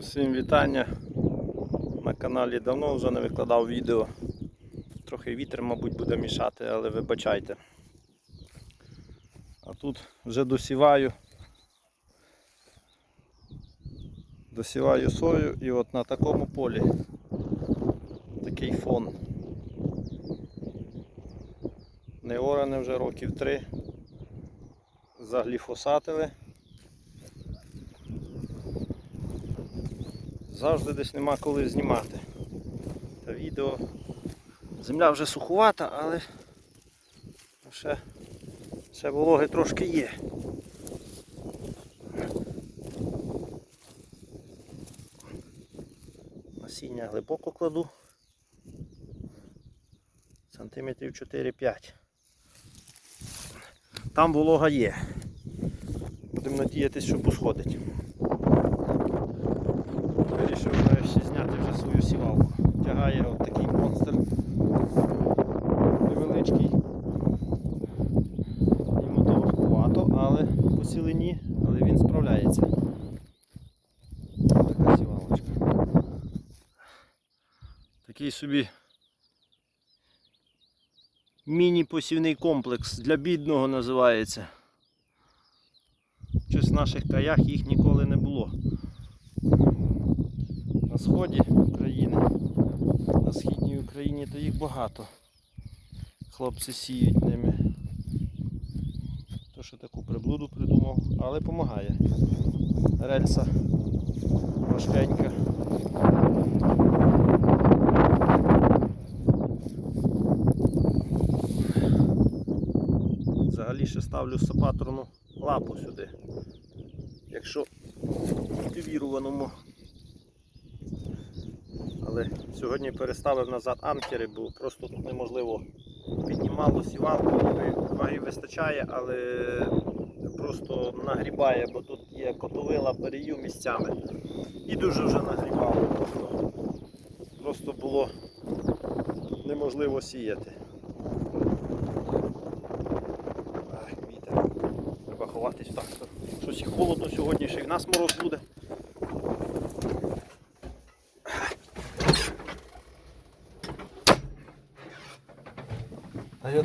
Усім вітання. На каналі давно вже не викладав відео. Трохи вітер, мабуть, буде мішати, але вибачайте. А тут вже досіваю. Досіваю сою і от на такому полі такий фон. Не оране вже років три. Загліфосатили. Завжди десь нема коли знімати. Та відео. Земля вже сухувата, але ще, ще вологи трошки є. Насіння глибоко кладу. Сантиметрів 4-5. Там волога є. Будемо надіятися, що посходить. Вирішив нарешті зняти вже свою сівалку. Тягає от такий монстр. Невеличкий. Йому то важкувато, але по цілині, але він справляється. Така сівалочка. Такий собі міні-посівний комплекс для бідного називається. Щось в наших краях їх ніколи не було на сході України, на східній Україні, то їх багато. Хлопці сіють ними. То що таку приблуду придумав, але допомагає. Рельса важкенька. Взагалі ще ставлю сапаторну лапу сюди. Якщо в культивірованому але сьогодні переставив назад анкери, бо просто тут неможливо піднімало сівалку, ваги- вистачає, але просто нагрібає, бо тут є котовила перею місцями. І дуже вже нагрібало. Просто, просто було неможливо сіяти. Ай. Треба ховатись так. Щось і холодно сьогодні, ще й в нас мороз буде.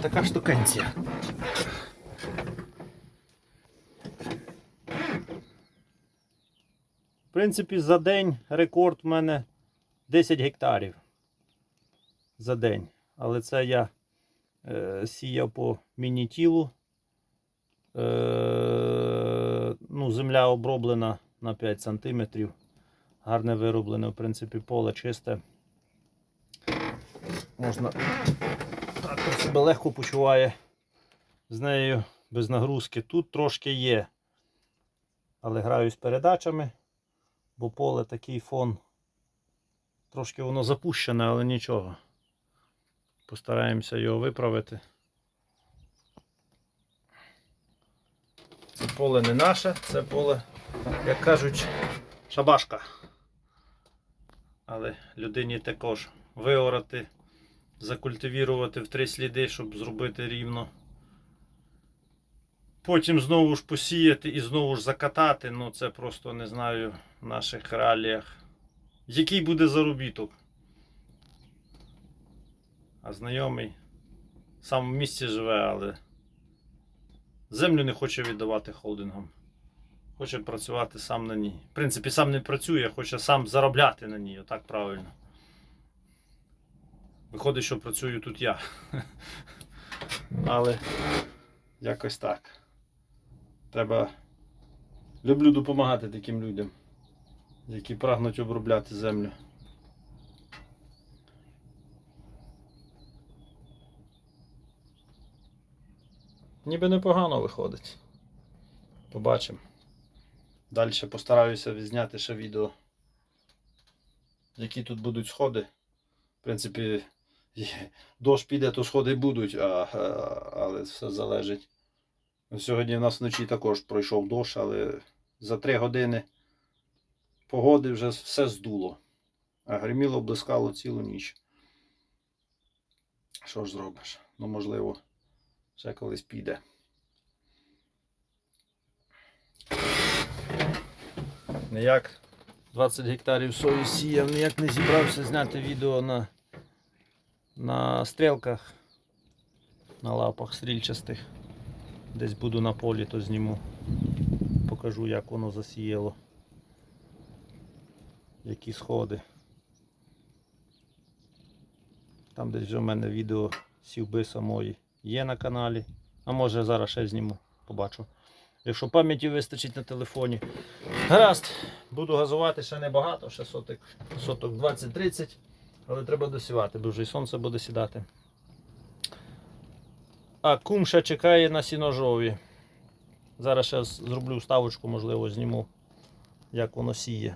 Така штукенція. В принципі, за день рекорд в мене 10 гектарів. За день. Але це я е, сіяв по міні-тілу. Е, ну, земля оброблена на 5 см. Гарне вироблене, в принципі, поле чисте. Можна трактор себе легко почуває з нею без нагрузки. Тут трошки є. Але граю з передачами, бо поле такий фон. Трошки воно запущене, але нічого. Постараємося його виправити. Це поле не наше, це поле, як кажуть, шабашка. Але людині також виорати закультивірувати в три сліди, щоб зробити рівно. Потім знову ж посіяти і знову ж закатати. Ну це просто не знаю в наших реаліях. Який буде заробіток? А знайомий сам в місті живе, але землю не хоче віддавати холдингам. Хоче працювати сам на ній. В принципі, сам не працює, хоче сам заробляти на ній, отак правильно. Виходить, що працюю тут я. Але якось так. Треба. Люблю допомагати таким людям, які прагнуть обробляти землю. Ніби непогано виходить. Побачимо. Далі постараюся відзняти ще відео, які тут будуть сходи. В принципі, дощ піде, то сходи будуть, а, а- але все залежить. Сьогодні в нас вночі також пройшов дощ, але за 3 години погоди вже все здуло. А гриміло, блискало цілу ніч. Що ж зробиш? Ну, можливо, ще колись піде. Ніяк 20 гектарів сої сіяв, ніяк не зібрався зняти відео на, на стрілках, на лапах стрільчастих. Десь буду на полі, то зніму. Покажу, як воно засіяло. Які сходи. Там десь вже в мене відео сівби самої є на каналі. А може зараз ще зніму, побачу. Якщо пам'яті вистачить на телефоні. Гаразд, буду газувати ще небагато, ще соток, соток 20-30, але треба досівати, бо вже і сонце буде сідати. А кум ще чекає на сіножові. Зараз ще зроблю вставочку, можливо, зніму, як воно сіє.